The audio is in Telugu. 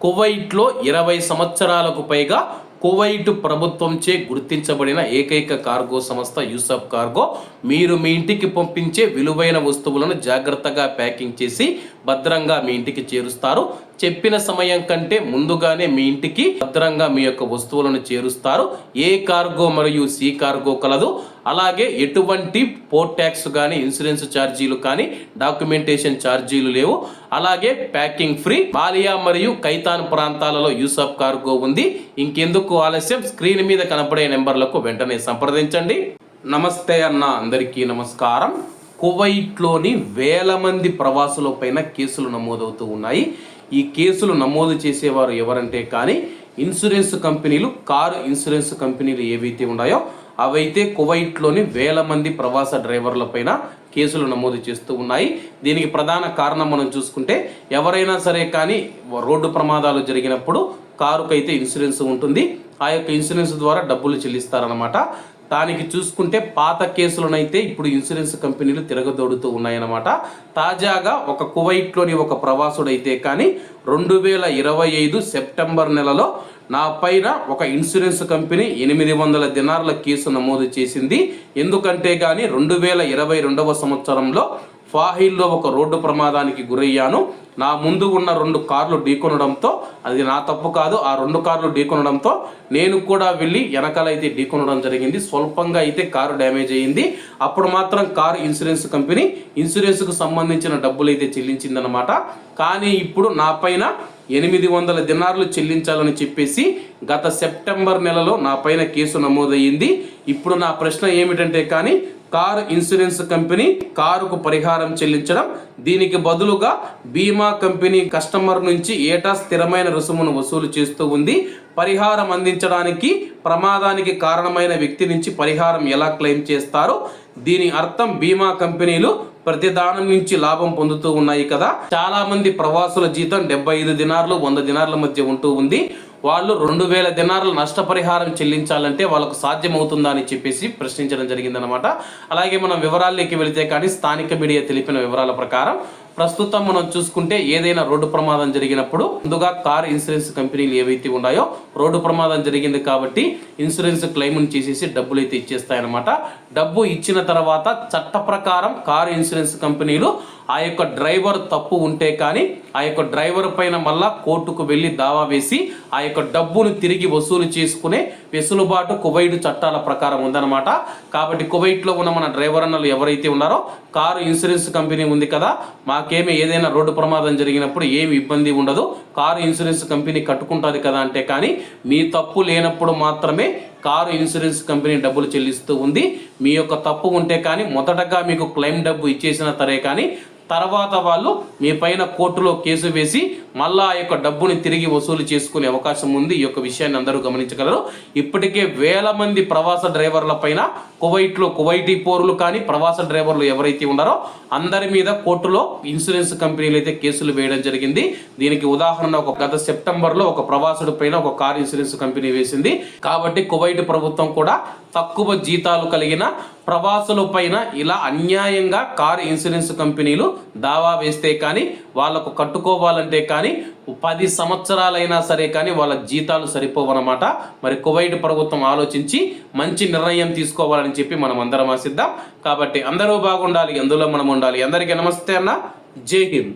కువైట్లో ఇరవై సంవత్సరాలకు పైగా కువైట్ ప్రభుత్వంచే గుర్తించబడిన ఏకైక కార్గో సంస్థ యూసఫ్ కార్గో. మీరు మీ ఇంటికి పంపించే విలువైన వస్తువులను జాగ్రత్తగా ప్యాకింగ్ చేసి భద్రంగా మీ ఇంటికి చేరుస్తారు. చెప్పిన సమయం కంటే ముందుగానే మీ ఇంటికి భద్రంగా మీ యొక్క వస్తువులను చేరుస్తారు. ఏ కార్గో మరియు సి కార్గో కలదు. అలాగే ఎటువంటి పోర్ట్ ట్యాక్స్ కానీ ఇన్సూరెన్స్ ఛార్జీలు కానీ డాక్యుమెంటేషన్ ఛార్జీలు లేవు. అలాగే ప్యాకింగ్ ఫ్రీ. బాలియా మరియు కైతాన్ ప్రాంతాలలో యూసఫ్ కార్గో ఉంది. ఇంకెందుకు ఆలస్యం? స్క్రీన్ మీద కనపడే నెంబర్లకు వెంటనే సంప్రదించండి. నమస్తే అన్న అందరికీ నమస్కారం. కువైట్లోని వేల మంది ప్రవాసుల పైన కేసులు నమోదవుతూ ఉన్నాయి. ఈ కేసులు నమోదు చేసేవారు ఎవరంటే కానీ ఇన్సూరెన్స్ కంపెనీలు కారు ఇన్సూరెన్స్ కంపెనీలు ఏవైతే ఉన్నాయో అవైతే కువైట్లోని వేల మంది ప్రవాస డ్రైవర్ల పైన కేసులు నమోదు చేస్తూ ఉన్నాయి. దీనికి ప్రధాన కారణం మనం చూసుకుంటే ఎవరైనా సరే కానీ రోడ్డు ప్రమాదాలు జరిగినప్పుడు కారుకైతే ఇన్సూరెన్స్ ఉంటుంది. ఆ యొక్క ఇన్సూరెన్స్ ద్వారా డబ్బులు చెల్లిస్తారనమాట దానికి చూసుకుంటే పాత కేసులనైతే ఇప్పుడు ఇన్సూరెన్స్ కంపెనీలు తిరగదోడుతూ ఉన్నాయన్నమాట. తాజాగా ఒక కువైట్లోని ఒక ప్రవాసుడైతే కానీ రెండు వేల ఇరవై ఐదు సెప్టెంబర్ నెలలో నా పైన ఒక ఇన్సూరెన్స్ కంపెనీ ఎనిమిది వందల దినార్ల కేసు నమోదు చేసింది. ఎందుకంటే కానీ రెండు వేల ఇరవై రెండవ సంవత్సరంలో ఫాహిల్లో ఒక రోడ్డు ప్రమాదానికి గురయ్యాను. నా ముందు ఉన్న రెండు కార్లు ఢీకొనడంతో అది నా తప్పు కాదు ఆ రెండు కార్లు ఢీకొనడంతో నేను కూడా వెళ్ళి వెనకాల అయితే ఢీకొనడం జరిగింది. స్వల్పంగా అయితే కారు డ్యామేజ్ అయ్యింది అప్పుడు మాత్రం కారు ఇన్సూరెన్స్ కంపెనీ ఇన్సూరెన్స్కు సంబంధించిన డబ్బులు అయితే చెల్లించిందనమాట కానీ ఇప్పుడు నా పైన ఎనిమిది వందల దినార్లు చెల్లించాలని చెప్పేసి గత సెప్టెంబర్ నెలలో నా పైన కేసు నమోదయ్యింది. ఇప్పుడు నా ప్రశ్న ఏమిటంటే కానీ కారు ఇన్సూరెన్స్ కంపెనీ కారుకు పరిహారం చెల్లించడం దీనికి బదులుగా బీమా కంపెనీ కస్టమర్ నుంచి ఏటా స్థిరమైన రుసుమును వసూలు చేస్తూ ఉంది. పరిహారం అందించడానికి ప్రమాదానికి కారణమైన వ్యక్తి నుంచి పరిహారం ఎలా క్లెయిమ్ చేస్తారు? దీని అర్థం బీమా కంపెనీలు ప్రతిదానం నుంచి లాభం పొందుతూ ఉన్నాయి కదా. చాలా మంది ప్రవాసుల జీతం డెబ్బై ఐదు దినార్లు వంద దినార్ల మధ్య ఉంటూ ఉంది. వాళ్ళు రెండు వేల దినారుల నష్టపరిహారం చెల్లించాలంటే వాళ్ళకు సాధ్యమవుతుందా అని చెప్పేసి ప్రశ్నించడం జరిగిందనమాట అలాగే మనం వివరాల్లోకి వెళితే కానీ స్థానిక మీడియా తెలిపిన వివరాల ప్రకారం ప్రస్తుతం మనం చూసుకుంటే ఏదైనా రోడ్డు ప్రమాదం జరిగినప్పుడు ముందుగా కార్ ఇన్సూరెన్స్ కంపెనీలు ఏవైతే ఉన్నాయో రోడ్డు ప్రమాదం జరిగింది కాబట్టి ఇన్సూరెన్స్ క్లెయిమ్ చేసేసి డబ్బులు అయితే ఇచ్చేస్తాయన్నమాట. డబ్బు ఇచ్చిన తర్వాత చట్ట ప్రకారం కారు ఇన్సూరెన్స్ కంపెనీలు ఆ యొక్క డ్రైవర్ తప్పు ఉంటే కానీ ఆ యొక్క డ్రైవర్ పైన మళ్ళా కోర్టుకు వెళ్ళి దావా వేసి ఆ యొక్క డబ్బును తిరిగి వసూలు చేసుకునే వెసులుబాటు కువైట్ చట్టాల ప్రకారం ఉందన్నమాట. కాబట్టి కువైట్లో ఉన్న మన డ్రైవర్ అన్నలు ఎవరైతే ఉన్నారో కారు ఇన్సూరెన్స్ కంపెనీ ఉంది కదా మాకేమి ఏదైనా రోడ్డు ప్రమాదం జరిగినప్పుడు ఏమి ఇబ్బంది ఉండదు. కారు ఇన్సూరెన్స్ కంపెనీ కట్టుకుంటుంది కదా అంటే కానీ మీ తప్పు లేనప్పుడు మాత్రమే కారు ఇన్సూరెన్స్ కంపెనీ డబ్బులు చెల్లిస్తూ ఉంది. మీ యొక్క తప్పు ఉంటే కానీ మొదటగా మీకు క్లెయిమ్ డబ్బు ఇచ్చేసిన తరే కానీ తర్వాత వాళ్ళు మీ పైన కోర్టులో కేసు వేసి మళ్ళా ఆ యొక్క డబ్బుని తిరిగి వసూలు చేసుకునే అవకాశం ఉంది. ఈ యొక్క విషయాన్ని అందరూ గమనించగలరు. ఇప్పటికే వేల మంది ప్రవాస డ్రైవర్ల పైన కువైట్లో కువైటీ పోరులు కానీ ప్రవాస డ్రైవర్లు ఎవరైతే ఉన్నారో అందరి మీద కోర్టులో ఇన్సూరెన్స్ కంపెనీలు అయితే కేసులు వేయడం జరిగింది. దీనికి ఉదాహరణ ఒక గత సెప్టెంబర్లో ఒక ప్రవాసుడి పైన ఒక కార్ ఇన్సూరెన్స్ కంపెనీ వేసింది. కాబట్టి కువైట్ ప్రభుత్వం కూడా తక్కువ జీతాలు కలిగిన ప్రవాసుల పైన ఇలా అన్యాయంగా కారు ఇన్సూరెన్స్ కంపెనీలు దావా వేస్తే కానీ వాళ్ళకు కట్టుకోవాలంటే కానీ పది సంవత్సరాలైనా సరే కానీ వాళ్ళ జీతాలు సరిపోవన్నమాట. మరి కువైట్ ప్రభుత్వం ఆలోచించి మంచి నిర్ణయం తీసుకోవాలని చెప్పి మనం అందరం ఆశిద్దాం. కాబట్టి అందరూ బాగుండాలి అందులో మనం ఉండాలి. అందరికీ నమస్తే అన్న. జై హింద్.